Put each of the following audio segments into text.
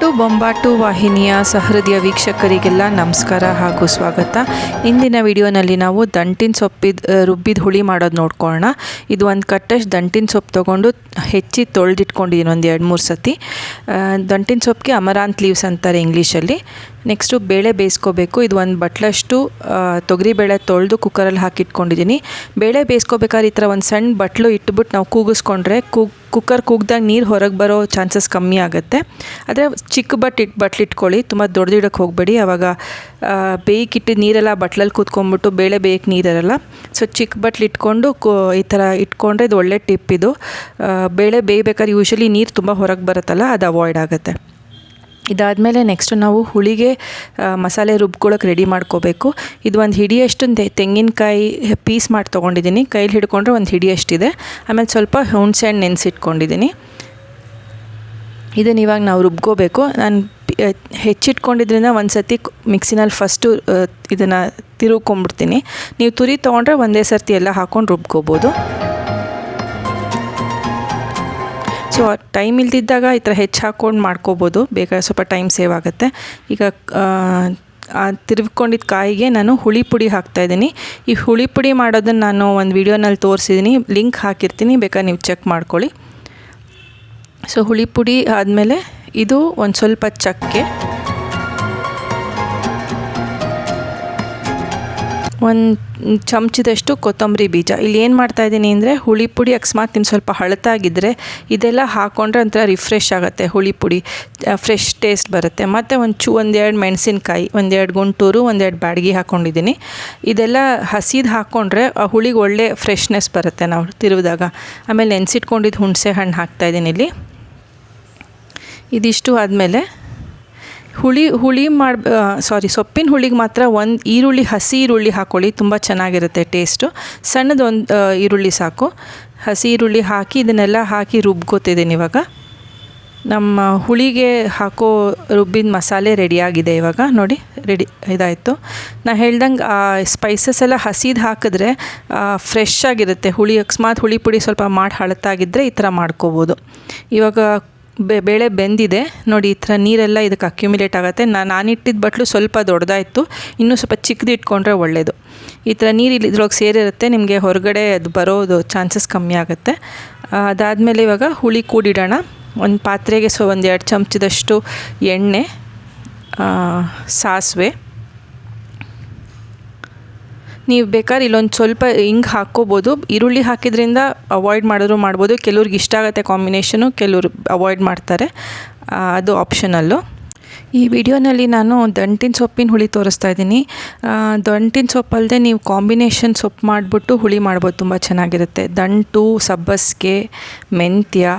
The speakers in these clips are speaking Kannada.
ಒಬ್ಬಟ್ಟು ಬೊಂಬಾಟು ವಾಹಿನಿಯ ಸಹೃದಯ ವೀಕ್ಷಕರಿಗೆಲ್ಲ ನಮಸ್ಕಾರ ಹಾಗೂ ಸ್ವಾಗತ. ಇಂದಿನ ವಿಡಿಯೋನಲ್ಲಿ ನಾವು ದಂಟಿನ ಸೊಪ್ಪಿದ ರುಬ್ಬಿದ ಹುಳಿ ಮಾಡೋದು ನೋಡ್ಕೊಳ್ಳೋಣ ಇದು ಒಂದು ಕಟ್ಟಷ್ಟು ದಂಟಿನ ಸೊಪ್ಪು ತೊಗೊಂಡು ಹೆಚ್ಚಿ ತೊಳೆದಿಟ್ಕೊಂಡಿದ್ದೀನಿ ಒಂದು ಎರಡು ಮೂರು ಸತಿ. ದಂಟಿನ ಸೊಪ್ಪಿಗೆ ಅಮರಾಂತ್ ಲೀವ್ಸ್ ಅಂತಾರೆ ಇಂಗ್ಲೀಷಲ್ಲಿ. ನೆಕ್ಸ್ಟು ಬೇಳೆ ಬೇಯಿಸ್ಕೋಬೇಕು. ಇದು ಒಂದು ಬಟ್ಲಷ್ಟು ತೊಗರಿಬೇಳೆ ತೊಳೆದು ಕುಕ್ಕರಲ್ಲಿ ಹಾಕಿಟ್ಕೊಂಡಿದ್ದೀನಿ ಬೇಳೆ ಬೇಯಿಸ್ಕೋಬೇಕಾದ್ರೆ ಈ ಥರ ಒಂದು ಸಣ್ಣ ಬಟ್ಲು ಇಟ್ಬಿಟ್ಟು ನಾವು ಕೂಗಿಸ್ಕೊಂಡ್ರೆ ಕೂಗ್ ಕುಕ್ಕರ್ ಕೂಗ್ದಾಗ ನೀರು ಹೊರಗೆ ಬರೋ ಚಾನ್ಸಸ್ ಕಮ್ಮಿ ಆಗುತ್ತೆ. ಆದರೆ ಚಿಕ್ಕ ಬಟ್ ಇಟ್ಟು ಬಟ್ಲು ಇಟ್ಕೊಳ್ಳಿ, ತುಂಬ ದೊಡ್ಡದಿಡಕ್ಕೆ ಹೋಗಬೇಡಿ. ಆವಾಗ ಬೇಯ್ಕಿಟ್ಟು ನೀರೆಲ್ಲ ಬಟ್ಲಲ್ಲಿ ಕೂತ್ಕೊಂಡ್ಬಿಟ್ಟು ಬೇಳೆ ಬೇಯಕ್ಕೆ ನೀರಿರಲ್ಲ. ಸೊ ಚಿಕ್ಕ ಬಟ್ಲು ಇಟ್ಕೊಂಡು ಕೋ, ಈ ಥರ ಇಟ್ಕೊಂಡ್ರೆ ಇದು ಒಳ್ಳೆ ಟಿಪ್ ಇದು. ಬೇಳೆ ಬೇಯಬೇಕಾದ್ರೆ ಯೂಶ್ವಲಿ ನೀರು ತುಂಬ ಹೊರಗೆ ಬರುತ್ತಲ್ಲ, ಅದು ಅವಾಯ್ಡ್ ಆಗುತ್ತೆ. ಇದಾದಮೇಲೆ ನೆಕ್ಸ್ಟು ನಾವು ಹುಳಿಗೆ ಮಸಾಲೆ ರುಬ್ಕೊಳಕ್ಕೆ ರೆಡಿ ಮಾಡ್ಕೋಬೇಕು. ಇದು ಒಂದು ಹಿಡಿಯಷ್ಟು ತೆಂಗಿನಕಾಯಿ ಪೀಸ್ ಮಾಡಿ ತೊಗೊಂಡಿದ್ದೀನಿ ಕೈಲಿ ಹಿಡ್ಕೊಂಡ್ರೆ ಒಂದು ಹಿಡಿಯಷ್ಟಿದೆ. ಆಮೇಲೆ ಸ್ವಲ್ಪ ಹುಣ್ಸೆ ಹಣ್ಣು ನೆನೆಸಿಟ್ಕೊಂಡಿದ್ದೀನಿ ಇದನ್ನು ಇವಾಗ ನಾವು ರುಬ್ಕೋಬೇಕು. ನಾನು ಹೆಚ್ಚಿಟ್ಕೊಂಡಿದ್ರಿಂದ ಒಂದು ಸತಿ ಮಿಕ್ಸಿನಲ್ಲಿ ಫಸ್ಟು ಇದನ್ನು ತಿರುಗ್ಕೊಂಬಿಡ್ತೀನಿ. ನೀವು ತುರಿ ತೊಗೊಂಡ್ರೆ ಒಂದೇ ಸರ್ತಿ ಎಲ್ಲ ಹಾಕ್ಕೊಂಡು ರುಬ್ಕೋಬೋದು. ಸೊ ಟೈಮ್ ಇಲ್ದಿದ್ದಾಗ ಈ ಥರ ಹೆಚ್ಚು ಹಾಕ್ಕೊಂಡು ಮಾಡ್ಕೋಬೋದು. ಬೇಕಾದ್ರೆ ಸ್ವಲ್ಪ ಟೈಮ್ ಸೇವ್ ಆಗುತ್ತೆ. ಈಗ ತಿರುಗ್ಕೊಂಡಿದ್ದ ಕಾಯಿಗೆ ನಾನು ಹುಳಿ ಪುಡಿ ಹಾಕ್ತಾಯಿದ್ದೀನಿ ಈ ಹುಳಿ ಪುಡಿ ಮಾಡೋದನ್ನು ನಾನು ಒಂದು ವೀಡಿಯೋನಲ್ಲಿ ತೋರಿಸಿದ್ದೀನಿ ಲಿಂಕ್ ಹಾಕಿರ್ತೀನಿ. ಬೇಕಾದ್ರೆ ನೀವು ಚೆಕ್ ಮಾಡ್ಕೊಳ್ಳಿ. ಸೊ, ಹುಳಿ ಪುಡಿ ಆದಮೇಲೆ ಇದು ಒಂದು ಸ್ವಲ್ಪ ಚಕ್ಕೆ. ಒಂದು ಚಮಚದಷ್ಟು ಕೊತ್ತಂಬರಿ ಬೀಜ. ಇಲ್ಲಿ ಏನು ಮಾಡ್ತಾಯಿದ್ದೀನಿ ಅಂದರೆ ಹುಳಿ ಪುಡಿ ಅಕಸ್ಮಾತ್ ನಿಮ್ಮ ಸ್ವಲ್ಪ ಹಳತಾಗಿದ್ದರೆ ಇದೆಲ್ಲ ಹಾಕ್ಕೊಂಡ್ರೆ ಒಂಥರ ರಿಫ್ರೆಶ್ ಆಗುತ್ತೆ ಹುಳಿ ಪುಡಿ. ಫ್ರೆಶ್ ಟೇಸ್ಟ್ ಬರುತ್ತೆ. ಮತ್ತು ಒಂದು ಚೂ, ಒಂದೆರಡು ಮೆಣಸಿನ್ಕಾಯಿ, ಒಂದೆರಡು ಗುಂಟೂರು, ಒಂದೆರಡು ಬ್ಯಾಡಗಿ ಹಾಕ್ಕೊಂಡಿದ್ದೀನಿ ಇದೆಲ್ಲ ಹಸಿದು ಹಾಕ್ಕೊಂಡ್ರೆ ಆ ಹುಳಿಗೆ ಒಳ್ಳೆ ಫ್ರೆಶ್ನೆಸ್ ಬರುತ್ತೆ ನಾವು ತಿರುವಿದಾಗ. ಆಮೇಲೆ ನೆನೆಸಿಟ್ಕೊಂಡಿದ್ದು ಹುಣಸೆ ಹಣ್ಣು ಹಾಕ್ತಾಯಿದ್ದೀನಿ ಇಲ್ಲಿ. ಇದಿಷ್ಟು ಆದಮೇಲೆ ಹುಳಿ ಹುಳಿ ಮಾಡಿ ಸಾರಿ ಸೊಪ್ಪಿನ ಹುಳಿಗೆ ಮಾತ್ರ ಒಂದು ಈರುಳ್ಳಿ, ಹಸಿ ಈರುಳ್ಳಿ ಹಾಕ್ಕೊಳ್ಳಿ ತುಂಬ ಚೆನ್ನಾಗಿರುತ್ತೆ ಟೇಸ್ಟು ಸಣ್ಣದೊಂದು ಈರುಳ್ಳಿ ಸಾಕು. ಹಸಿ ಈರುಳ್ಳಿ ಹಾಕಿ, ಇದನ್ನೆಲ್ಲ ಹಾಕಿ ರುಬ್ಕೋತಿದ್ದೀನಿ ಇವಾಗ. ನಮ್ಮ ಹುಳಿಗೆ ಹಾಕೋ ರುಬ್ಬಿದ ಮಸಾಲೆ ರೆಡಿಯಾಗಿದೆ ಇವಾಗ. ನೋಡಿ ರೆಡಿ ಇದಾಯಿತು. ನಾ ಹೇಳ್ದಂಗೆ ಸ್ಪೈಸಸ್ ಎಲ್ಲ ಹಸಿದು ಹಾಕಿದ್ರೆ ಫ್ರೆಶ್ ಆಗಿರುತ್ತೆ. ಹುಳಿ, ಅಕಸ್ಮಾತ್ ಹುಳಿ ಪುಡಿ ಸ್ವಲ್ಪ ಮಾಡಿ ಹಳತಾಗಿದ್ದರೆ ಈ ಥರ ಮಾಡ್ಕೋಬೋದು. ಇವಾಗ ಬೆ, ಬೇಳೆ ಬೆಂದಿದೆ. ನೋಡಿ, ಈ ಥರ ನೀರೆಲ್ಲ ಇದಕ್ಕೆ ಅಕ್ಯುಮಿಲೇಟ್ ಆಗುತ್ತೆ. ನಾನು ನಾನಿಟ್ಟಿದ್ದ ಬಟ್ಲು ಸ್ವಲ್ಪ ದೊಡ್ಡದಾಯಿತು ಇನ್ನೂ ಸ್ವಲ್ಪ ಚಿಕ್ಕದು ಇಟ್ಕೊಂಡ್ರೆ ಒಳ್ಳೆಯದು ಈ ಥರ ನೀರು ಇಲ್ಲಿ ಇದ್ರೊಳಗೆ ಸೇರಿರುತ್ತೆ. ನಿಮಗೆ ಹೊರಗಡೆ ಅದು ಬರೋದು ಚಾನ್ಸಸ್ ಕಮ್ಮಿ ಆಗುತ್ತೆ. ಅದಾದಮೇಲೆ ಇವಾಗ ಹುಳಿ ಕೂಡಿಡೋಣ. ಒಂದು ಪಾತ್ರೆಗೆ ಸೊ, ಒಂದು ಎರಡು ಚಮಚದಷ್ಟು ಎಣ್ಣೆ ಸಾಸಿವೆ. ನೀವು ಬೇಕಾದ್ರೆ ಇಲ್ಲೊಂದು ಸ್ವಲ್ಪ ಹಿಂಗೆ ಹಾಕ್ಕೋಬೋದು. ಈರುಳ್ಳಿ ಹಾಕಿದ್ರಿಂದ ಅವಾಯ್ಡ್ ಮಾಡಿದ್ರು ಮಾಡ್ಬೋದು. ಕೆಲವ್ರಿಗೆ ಇಷ್ಟ ಆಗುತ್ತೆ ಕಾಂಬಿನೇಷನು ಕೆಲವ್ರು ಅವಾಯ್ಡ್ ಮಾಡ್ತಾರೆ. ಅದು ಆಪ್ಷನಲ್ಲು ಈ ವಿಡಿಯೋನಲ್ಲಿ ನಾನು ದಂಟಿನ ಸೊಪ್ಪಿನ ಹುಳಿ ತೋರಿಸ್ತಾ ಇದ್ದೀನಿ. ದಂಟಿನ ಸೊಪ್ಪಲ್ಲದೆ ನೀವು ಕಾಂಬಿನೇಷನ್ ಸೊಪ್ಪು ಮಾಡಿಬಿಟ್ಟು ಹುಳಿ ಮಾಡ್ಬೋದು. ತುಂಬ ಚೆನ್ನಾಗಿರುತ್ತೆ. ದಂಟು, ಸಬ್ಬಸ್ಗೆ, ಮೆಂತ್ಯ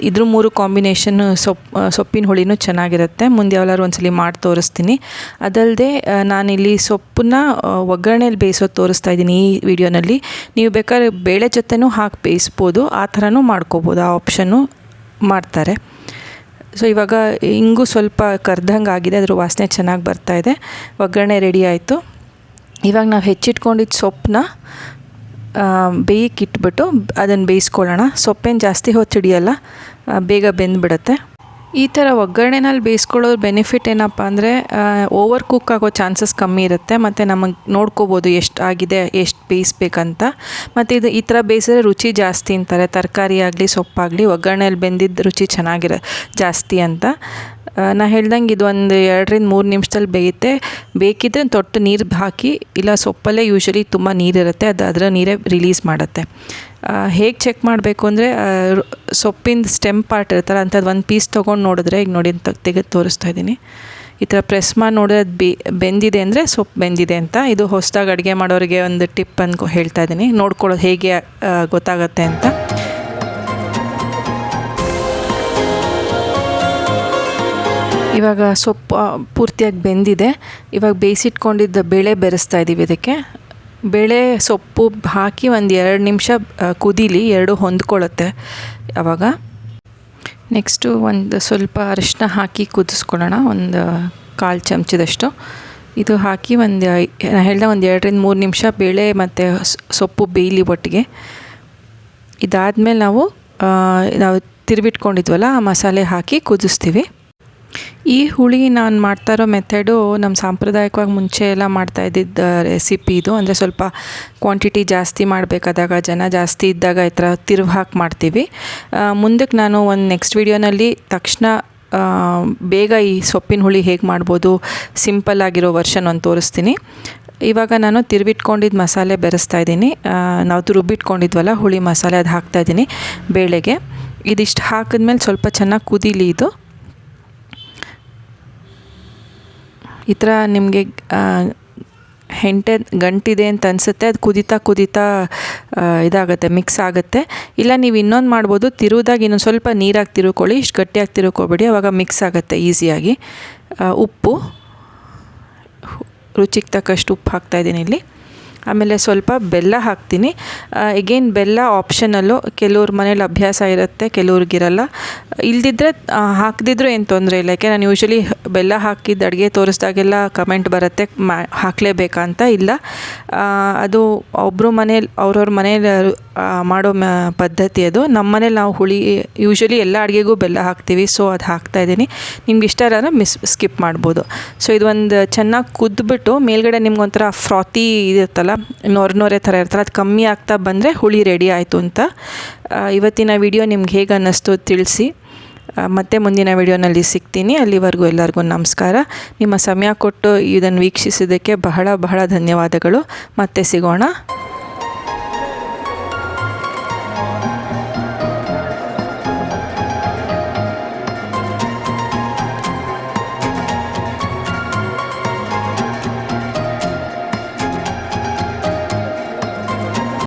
ಇದ್ರ ಮೂರು ಕಾಂಬಿನೇಷನ್ ಸೊಪ್ಪು ಸೊಪ್ಪಿನ ಹುಳಿನೂ ಚೆನ್ನಾಗಿರುತ್ತೆ. ಮುಂದೆ ಯಾವ್ದಾದ್ರು ಒಂದ್ಸಲಿ ಮಾಡಿ ತೋರಿಸ್ತೀನಿ. ಅದಲ್ಲದೆ ನಾನಿಲ್ಲಿ ಸೊಪ್ಪನ್ನ ಒಗ್ಗರಣೆಯಲ್ಲಿ ಬೇಯಿಸೋದು ತೋರಿಸ್ತಾ ಇದ್ದೀನಿ ಈ ವಿಡಿಯೋನಲ್ಲಿ. ನೀವು ಬೇಕಾದ್ರೆ ಬೇಳೆ ಜೊತೆನೂ ಹಾಕಿ ಬೇಯಿಸ್ಬೋದು. ಆ ಥರನೂ ಮಾಡ್ಕೋಬೋದು. ಆ ಆಪ್ಷನ್ನು ಮಾಡ್ತಾರೆ. ಸೊ ಇವಾಗ ಹಿಂಗೂ ಸ್ವಲ್ಪ ಕರ್ದಂಗೆ ಆಗಿದೆ. ಅದ್ರ ವಾಸನೆ ಚೆನ್ನಾಗಿ ಬರ್ತಾ ಇದೆ. ಒಗ್ಗರಣೆ ರೆಡಿ ಆಯಿತು. ಇವಾಗ ನಾವು ಹೆಚ್ಚಿಟ್ಕೊಂಡಿದ್ದ ಸೊಪ್ಪನ್ನ ಬೇಯಕ್ಕೆ ಇಟ್ಬಿಟ್ಟು ಅದನ್ನು ಬೇಯಿಸ್ಕೊಳ್ಳೋಣ. ಸೊಪ್ಪೇನು ಜಾಸ್ತಿ ಹೊತ್ತು ಹಿಡಿಯಲ್ಲ ಬೇಗ ಬೆಂದ್ಬಿಡುತ್ತೆ. ಈ ಥರ ಒಗ್ಗರಣೆನಲ್ಲಿ ಬೇಯಿಸ್ಕೊಳ್ಳೋದ್ರ ಬೆನಿಫಿಟ್ ಏನಪ್ಪ ಅಂದರೆ ಓವರ್ ಕುಕ್ ಆಗೋ ಚಾನ್ಸಸ್ ಕಮ್ಮಿ ಇರುತ್ತೆ. ಮತ್ತು ನಮಗೆ ನೋಡ್ಕೋಬೋದು ಎಷ್ಟು ಆಗಿದೆ, ಎಷ್ಟು ಬೇಯಿಸ್ಬೇಕಂತ. ಮತ್ತು ಇದು ಈ ಥರ ಬೇಯಿಸಿದ್ರೆ ರುಚಿ ಜಾಸ್ತಿ ಅಂತಾರೆ. ತರಕಾರಿ ಆಗಲಿ, ಸೊಪ್ಪಾಗಲಿ ಒಗ್ಗರಣೆಯಲ್ಲಿ ಬೆಂದಿದ್ದ ರುಚಿ ಚೆನ್ನಾಗಿರೋ, ಜಾಸ್ತಿ ಅಂತ. ನಾ ಹೇಳ್ದಂಗೆ ಇದು ಒಂದು ಎರಡರಿಂದ ಮೂರು ನಿಮಿಷದಲ್ಲಿ ಬೇಯುತ್ತೆ ಬೇಕಿದ್ರೆ ತೊಟ್ಟು ನೀರು ಹಾಕಿ, ಇಲ್ಲ ಸೊಪ್ಪಲ್ಲೇ ಯೂಶ್ವಲಿ ತುಂಬ ನೀರಿರುತ್ತೆ ಅದು ಅದರ ನೀರೇ ರಿಲೀಸ್ ಮಾಡುತ್ತೆ. ಹೇಗೆ ಚೆಕ್ ಮಾಡಬೇಕು ಅಂದರೆ ಸೊಪ್ಪಿಂದ ಸ್ಟೆಮ್ ಪಾರ್ಟ್ ಇರುತ್ತಲ್ಲ ಅಂಥದ್ದು ಒಂದು ಪೀಸ್ ತೊಗೊಂಡು ನೋಡಿದ್ರೆ, ಈಗ ನೋಡಿ ಅಂತ ತೆಗೆದು ತೋರಿಸ್ತಾ ಇದ್ದೀನಿ. ಈ ಥರ ಪ್ರೆಸ್ ಮಾಡಿ ನೋಡಿದ್ರೆ ಅದು ಬೆ, ಬೆಂದಿದೆ ಅಂದರೆ ಸೊಪ್ಪು ಬೆಂದಿದೆ ಅಂತ. ಇದು ಹೊಸದಾಗಿ ಅಡುಗೆ ಮಾಡೋರಿಗೆ ಒಂದು ಟಿಪ್ ಅಂತ ಹೇಳ್ತಾ ಇದ್ದೀನಿ. ನೋಡ್ಕೊಳ್ಳೋದು ಹೇಗೆ ಗೊತ್ತಾಗುತ್ತೆ ಅಂತ. ಇವಾಗ ಸೊಪ್ಪು ಪೂರ್ತಿಯಾಗಿ ಬೆಂದಿದೆ. ಇವಾಗ ಬೇಯಿಸಿಟ್ಕೊಂಡಿದ್ದ ಬೇಳೆ ಬೆರೆಸ್ತಾ ಇದ್ದೀವಿ ಇದಕ್ಕೆ. ಬೇಳೆ ಸೊಪ್ಪು ಹಾಕಿ ಒಂದು ಎರಡು ನಿಮಿಷ ಕುದೀಲಿ, ಎರಡು ಹೊಂದ್ಕೊಳ್ಳುತ್ತೆ ಆವಾಗ ನೆಕ್ಸ್ಟು ಒಂದು ಸ್ವಲ್ಪ ಅರಿಶಿನ ಹಾಕಿ ಕುದಿಸ್ಕೊಳ್ಳೋಣ, ಒಂದು ಕಾಲು ಚಮಚದಷ್ಟು. ಇದು ಹಾಕಿ ಒಂದು ನಾನು ಹೇಳ್ದೆ ಒಂದು ಎರಡರಿಂದ ಮೂರು ನಿಮಿಷ ಬೇಳೆ ಮತ್ತು ಸೊಪ್ಪು ಬೇಯಲಿ ಒಟ್ಟಿಗೆ. ಇದಾದಮೇಲೆ ನಾವು ನಾವು ತಿರುವಿಟ್ಕೊಂಡಿದ್ವಲ್ಲ, ಆ ಮಸಾಲೆ ಹಾಕಿ ಕುದಿಸ್ತೀವಿ. ಈ ಹುಳಿ ನಾನು ಮಾಡ್ತಾ ಇರೋ ಮೆಥಡು ನಮ್ಮ ಸಾಂಪ್ರದಾಯಿಕವಾಗಿ ಮುಂಚೆ ಎಲ್ಲ ಮಾಡ್ತಾ ಇದ್ದಿದ್ದ ರೆಸಿಪಿ ಇದು. ಅಂದರೆ ಸ್ವಲ್ಪ ಕ್ವಾಂಟಿಟಿ ಜಾಸ್ತಿ ಮಾಡಬೇಕಾದಾಗ, ಜನ ಜಾಸ್ತಿ ಇದ್ದಾಗ ಈ ಥರ ತಿರುವು ಹಾಕಿ ಮಾಡ್ತೀವಿ. ಮುಂದಕ್ಕೆ ನಾನು ಒಂದು ನೆಕ್ಸ್ಟ್ ವೀಡಿಯೋನಲ್ಲಿ ತಕ್ಷಣ ಬೇಗ ಈ ಸೊಪ್ಪಿನ ಹುಳಿ ಹೇಗೆ ಮಾಡ್ಬೋದು ಸಿಂಪಲ್ ಆಗಿರೋ ವರ್ಷನ್ ಒಂದು ತೋರಿಸ್ತೀನಿ. ಇವಾಗ ನಾನು ತಿರುವಿಟ್ಕೊಂಡಿದ್ದ ಮಸಾಲೆ ಬೆರೆಸ್ತಾ ಇದ್ದೀನಿ. ನಾವು ರುಬ್ಬಿಟ್ಕೊಂಡಿದ್ವಲ್ಲ, ಹುಳಿ ಮಸಾಲೆ ಅದು ಹಾಕ್ತಾ ಇದ್ದೀನಿ ಬೇಳೆಗೆ. ಇದಿಷ್ಟು ಹಾಕಿದ್ಮೇಲೆ ಸ್ವಲ್ಪ ಚೆನ್ನಾಗಿ ಕುದೀಲಿ ಇದು. ಈ ಥರ ನಿಮಗೆ ಹೆಂಟೆ, ಗಂಟಿದೆ ಅಂತ ಅನಿಸುತ್ತೆ, ಅದು ಕುದೀತಾ ಕುದೀತಾ ಇದಾಗುತ್ತೆ ಮಿಕ್ಸ್ ಆಗುತ್ತೆ. ಇಲ್ಲ ನೀವು ಇನ್ನೊಂದು ಮಾಡ್ಬೋದು, ತಿರುವುದಾಗ ಇನ್ನೊಂದು ಸ್ವಲ್ಪ ನೀರಾಗಿ ತಿರುಕೊಳ್ಳಿ, ಇಷ್ಟು ಗಟ್ಟಿಯಾಗಿ ತಿರುಕೋಬೇಡಿ, ಅವಾಗ ಮಿಕ್ಸ್ ಆಗುತ್ತೆ ಈಸಿಯಾಗಿ. ಉಪ್ಪು, ರುಚಿಗೆ ತಕ್ಕಷ್ಟು ಉಪ್ಪು ಹಾಕ್ತಾಯಿದ್ದೀನಿ ಇಲ್ಲಿ. ಆಮೇಲೆ ಸ್ವಲ್ಪ ಬೆಲ್ಲ ಹಾಕ್ತೀನಿ. ಎಗೇನ್ ಬೆಲ್ಲ ಆಪ್ಷನಲ್ಲು ಕೆಲವ್ರ ಮನೇಲಿ ಅಭ್ಯಾಸ ಇರುತ್ತೆ, ಕೆಲವ್ರಿಗಿರಲ್ಲ. ಇಲ್ದಿದ್ರೆ ಹಾಕದಿದ್ರೂ ಏನು ತೊಂದರೆ ಇಲ್ಲ. ಯಾಕೆ ನಾನು ಯೂಶ್ವಲಿ ಬೆಲ್ಲ ಹಾಕಿದ್ದು ಅಡುಗೆ ತೋರಿಸ್ದಾಗೆಲ್ಲ ಕಮೆಂಟ್ ಬರುತ್ತೆ, ಮಾ, ಹಾಕಲೇಬೇಕಂತ ಇಲ್ಲ. ಅದು ಒಬ್ಬರು ಮನೇಲಿ, ಅವ್ರವ್ರ ಮನೇಲಿ ಮಾಡೋ ಪದ್ಧತಿ ಅದು. ನಮ್ಮ ಮನೇಲಿ ನಾವು ಹುಳಿ ಯೂಶ್ವಲಿ ಎಲ್ಲ ಅಡುಗೆಗೂ ಬೆಲ್ಲ ಹಾಕ್ತೀವಿ ಸೊ ಅದು ಹಾಕ್ತಾಯಿದ್ದೀನಿ ನಿಮ್ಗೆ ಇಷ್ಟ ಇರೋದ್ರೆ ಮಿಸ್ ಸ್ಕಿಪ್ ಮಾಡ್ಬೋದು. ಸೊ ಇದು ಒಂದು ಚೆನ್ನಾಗಿ ಕುದ್ಬಿಟ್ಟು ಮೇಲ್ಗಡೆ ನಿಮ್ಗೊಂಥರ ಫ್ರಾತಿ ಇರುತ್ತಲ್ಲ ನೊರೆ ನೊರೆ ಥರ ಇರ್ತಾರೆ ಅದು ಕಮ್ಮಿ ಆಗ್ತಾ ಬಂದರೆ ಹುಳಿ ರೆಡಿ ಆಯಿತು ಅಂತ. ಇವತ್ತಿನ ವಿಡಿಯೋ ನಿಮ್ಗೆ ಹೇಗೆ ಅನ್ನಿಸ್ತು ತಿಳಿಸಿ. ಮತ್ತೆ ಮುಂದಿನ ವಿಡಿಯೋನಲ್ಲಿ ಸಿಗ್ತೀನಿ. ಅಲ್ಲಿವರೆಗೂ ಎಲ್ಲರಿಗೂ ನಮಸ್ಕಾರ. ನಿಮ್ಮ ಸಮಯ ಕೊಟ್ಟು ಇದನ್ನು ವೀಕ್ಷಿಸಿದ್ದಕ್ಕೆ ಬಹಳ ಬಹಳ ಧನ್ಯವಾದಗಳು. ಮತ್ತೆ ಸಿಗೋಣ.